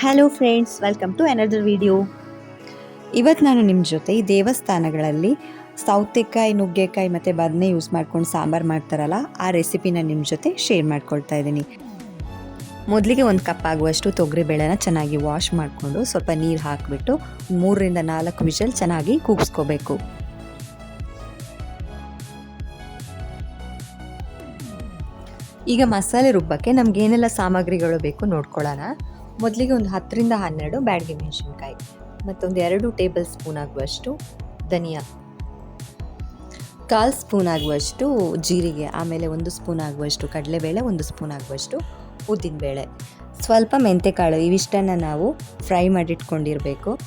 Hello friends welcome to another video ಇವತ್ತು ನಾನು ನಿಮ್ಮ ಜೊತೆ ಈ ದೇವಸ್ಥಾನಗಳಲ್ಲಿ ಸೌತೆಕಾಯಿ, ನುಗ್ಗೆಕಾಯಿ ಮತ್ತು ಬದನೆ ಯೂಸ್ ಮಾಡ್ಕೊಂಡು ಸಾಂಬಾರು ಮಾಡ್ತಾರಲ್ಲ, ಆ ರೆಸಿಪಿನ ನಿಮ್ಮ ಜೊತೆ ಶೇರ್ ಮಾಡ್ಕೊಳ್ತಾ ಇದ್ದೀನಿ. ಮೊದಲಿಗೆ ಒಂದು ಕಪ್ ಆಗುವಷ್ಟು ತೊಗರಿಬೇಳೆನ ಚೆನ್ನಾಗಿ ವಾಶ್ ಮಾಡಿಕೊಂಡು ಸ್ವಲ್ಪ ನೀರು ಹಾಕಿಬಿಟ್ಟು ಮೂರರಿಂದ ನಾಲ್ಕು ವಿಷಲ್ ಚೆನ್ನಾಗಿ ಕೂಗಿಸ್ಕೋಬೇಕು. ಈಗ ಮಸಾಲೆ ರುಬ್ಬಕ್ಕೆ ನಮ್ಗೆ ಏನೆಲ್ಲ ಸಾಮಗ್ರಿಗಳು ಬೇಕು ನೋಡ್ಕೊಳ್ಳೋಣ. ಮೊದಲಿಗೆ ಒಂದು ಹತ್ತರಿಂದ ಹನ್ನೆರಡು ಬ್ಯಾಡ್ಗೆ ಮೆಣಸಿನ್ಕಾಯಿ. ಮತ್ತೊಂದು ಎರಡು ಟೇಬಲ್ ಸ್ಪೂನ್ ಆಗುವಷ್ಟು ಧನಿಯಾ. ಕಾಲು ಸ್ಪೂನ್ ಆಗುವಷ್ಟು ಜೀರಿಗೆ, ಆಮೇಲೆ ಒಂದು ಸ್ಪೂನ್ ಆಗುವಷ್ಟು ಕಡಲೆಬೇಳೆ, ಒಂದು ಸ್ಪೂನ್ ಆಗುವಷ್ಟು ಉದ್ದಿನಬೇಳೆ. ಸ್ವಲ್ಪ ಮೆಂತೆಕಾಳು, ಇವಿಷ್ಟನ್ನು ನಾವು ಫ್ರೈ ಮಾಡಿಟ್ಕೊಂಡಿರಬೇಕು.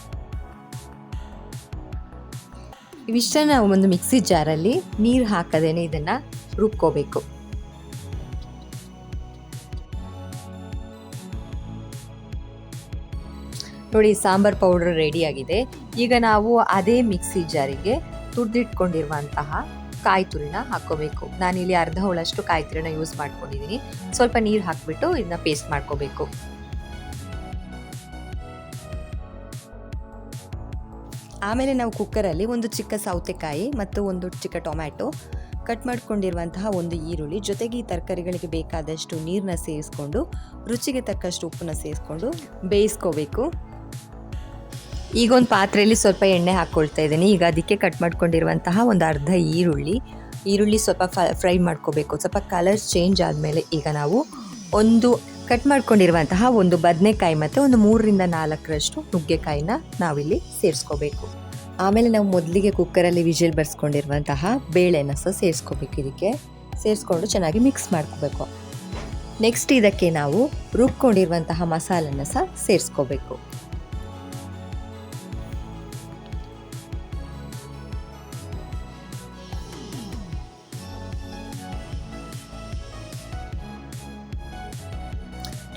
ಇವಿಷ್ಟನ್ನು ಒಂದು ಮಿಕ್ಸಿ ಜಾರಲ್ಲಿ ನೀರು ಹಾಕದೇನೆ ಇದನ್ನು ರುಬ್ಕೋಬೇಕು. ನೋಡಿ ಸಾಂಬಾರ್ ಪೌಡರ್ ರೆಡಿಯಾಗಿದೆ ಈಗ ನಾವು ಅದೇ ಮಿಕ್ಸಿ ಜಾರಿಗೆ ತುರಿದಿಟ್ಕೊಂಡಿರುವಂತಹ ಕಾಯಿ ತುರಿನ ಹಾಕೋಬೇಕು ನಾನಿಲ್ಲಿ ಅರ್ಧ ಹೋಳಷ್ಟು ಕಾಯಿ ತುರಿನ ಯೂಸ್ ಮಾಡ್ಕೊಂಡಿದ್ದೀನಿ ಸ್ವಲ್ಪ ನೀರು ಹಾಕಿಬಿಟ್ಟು ಇದನ್ನ ಪೇಸ್ಟ್ ಮಾಡ್ಕೋಬೇಕು. ಆಮೇಲೆ ನಾವು ಕುಕ್ಕರಲ್ಲಿ ಒಂದು ಚಿಕ್ಕ ಸೌತೆಕಾಯಿ ಮತ್ತು ಒಂದು ಚಿಕ್ಕ ಟೊಮ್ಯಾಟೊ ಕಟ್ ಮಾಡ್ಕೊಂಡಿರುವಂತಹ ಒಂದು ಈರುಳ್ಳಿ ಜೊತೆಗೆ ಈ ತರಕಾರಿಗಳಿಗೆ ಬೇಕಾದಷ್ಟು ನೀರನ್ನ ಸೇರಿಸ್ಕೊಂಡು ರುಚಿಗೆ ತಕ್ಕಷ್ಟು ಉಪ್ಪನ್ನ ಸೇರಿಸ್ಕೊಂಡು ಬೇಯಿಸ್ಕೋಬೇಕು. ಈಗ ಒಂದು ಪಾತ್ರೆಯಲ್ಲಿ ಸ್ವಲ್ಪ ಎಣ್ಣೆ ಹಾಕ್ಕೊಳ್ತಾ ಇದ್ದೀನಿ. ಈಗ ಅದಕ್ಕೆ ಕಟ್ ಮಾಡ್ಕೊಂಡಿರುವಂತಹ ಒಂದು ಅರ್ಧ ಈರುಳ್ಳಿ. ಈರುಳ್ಳಿ ಸ್ವಲ್ಪ ಫ್ರೈ ಮಾಡ್ಕೋಬೇಕು. ಸ್ವಲ್ಪ ಕಲರ್ ಚೇಂಜ್ ಆದಮೇಲೆ ಈಗ ನಾವು ಒಂದು ಕಟ್ ಮಾಡ್ಕೊಂಡಿರುವಂತಹ ಒಂದು ಬದನೆಕಾಯಿ ಮತ್ತು ಒಂದು ಮೂರರಿಂದ ನಾಲ್ಕರಷ್ಟು ನುಗ್ಗೆಕಾಯಿನ ನಾವಿಲ್ಲಿ ಸೇರಿಸ್ಕೋಬೇಕು. ಆಮೇಲೆ ನಾವು ಮೊದಲಿಗೆ ಕುಕ್ಕರಲ್ಲಿ ವಿಜಿಲ್ ಬರ್ಸ್ಕೊಂಡಿರುವಂತಹ ಬೇಳೆನ ಸಹ ಸೇರಿಸ್ಕೋಬೇಕು ಇದಕ್ಕೆ. ಸೇರಿಸ್ಕೊಂಡು ಚೆನ್ನಾಗಿ ಮಿಕ್ಸ್ ಮಾಡ್ಕೋಬೇಕು. ನೆಕ್ಸ್ಟ್ ಇದಕ್ಕೆ ನಾವು ರುಬ್ಕೊಂಡಿರುವಂತಹ ಮಸಾಲನ್ನ ಸಹ ಸೇರಿಸ್ಕೋಬೇಕು.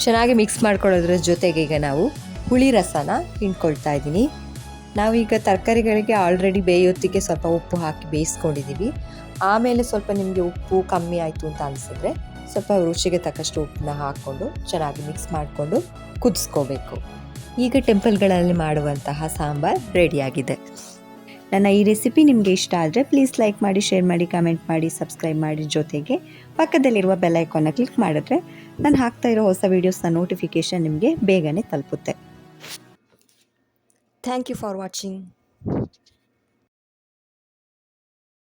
ಚೆನ್ನಾಗಿ ಮಿಕ್ಸ್ ಮಾಡ್ಕೊಳ್ಳೋದ್ರ ಜೊತೆಗೆ ಈಗ ನಾವು ಹುಳಿ ರಸನ ಹಿಂಡ್ಕೊಳ್ತಾ ಇದ್ದೀನಿ. ನಾವೀಗ ತರಕಾರಿಗಳಿಗೆ ಆಲ್ರೆಡಿ ಬೇಯೋತ್ತಿಗೆ ಸ್ವಲ್ಪ ಉಪ್ಪು ಹಾಕಿ ಬೇಯಿಸ್ಕೊಂಡಿದ್ದೀವಿ ಆಮೇಲೆ ಸ್ವಲ್ಪ ನಿಮಗೆ ಉಪ್ಪು ಕಮ್ಮಿ ಆಯಿತು ಅಂತ ಅನಿಸಿದ್ರೆ ಸ್ವಲ್ಪ ರುಚಿಗೆ ತಕ್ಕಷ್ಟು ಉಪ್ಪನ್ನ ಹಾಕ್ಕೊಂಡು ಚೆನ್ನಾಗಿ ಮಿಕ್ಸ್ ಮಾಡಿಕೊಂಡು ಕುದಿಸ್ಕೋಬೇಕು. ಈಗ ಟೆಂಪಲ್ಗಳಲ್ಲಿ ಮಾಡುವಂತಹ ಸಾಂಬಾರ್ ರೆಡಿಯಾಗಿದೆ ನನ್ನ ಈ ರೆಸಿಪಿ ನಿಮಗೆ ಇಷ್ಟ ಆದರೆ ಪ್ಲೀಸ್ ಲೈಕ್ ಮಾಡಿ ಶೇರ್ ಮಾಡಿ ಕಮೆಂಟ್ ಮಾಡಿ ಸಬ್ಸ್ಕ್ರೈಬ್ ಮಾಡಿ ಜೊತೆಗೆ ಪಕ್ಕದಲ್ಲಿರುವ ಬೆಲ್ ಐಕಾನ್ನ ಕ್ಲಿಕ್ ಮಾಡಿದ್ರೆ ನಾನು ಹಾಕ್ತಾ ಇರೋ ಹೊಸ ವೀಡಿಯೋಸ್ನ ನೋಟಿಫಿಕೇಷನ್ ನಿಮಗೆ ಬೇಗನೆ ತಲುಪುತ್ತೆ. Thank you for watching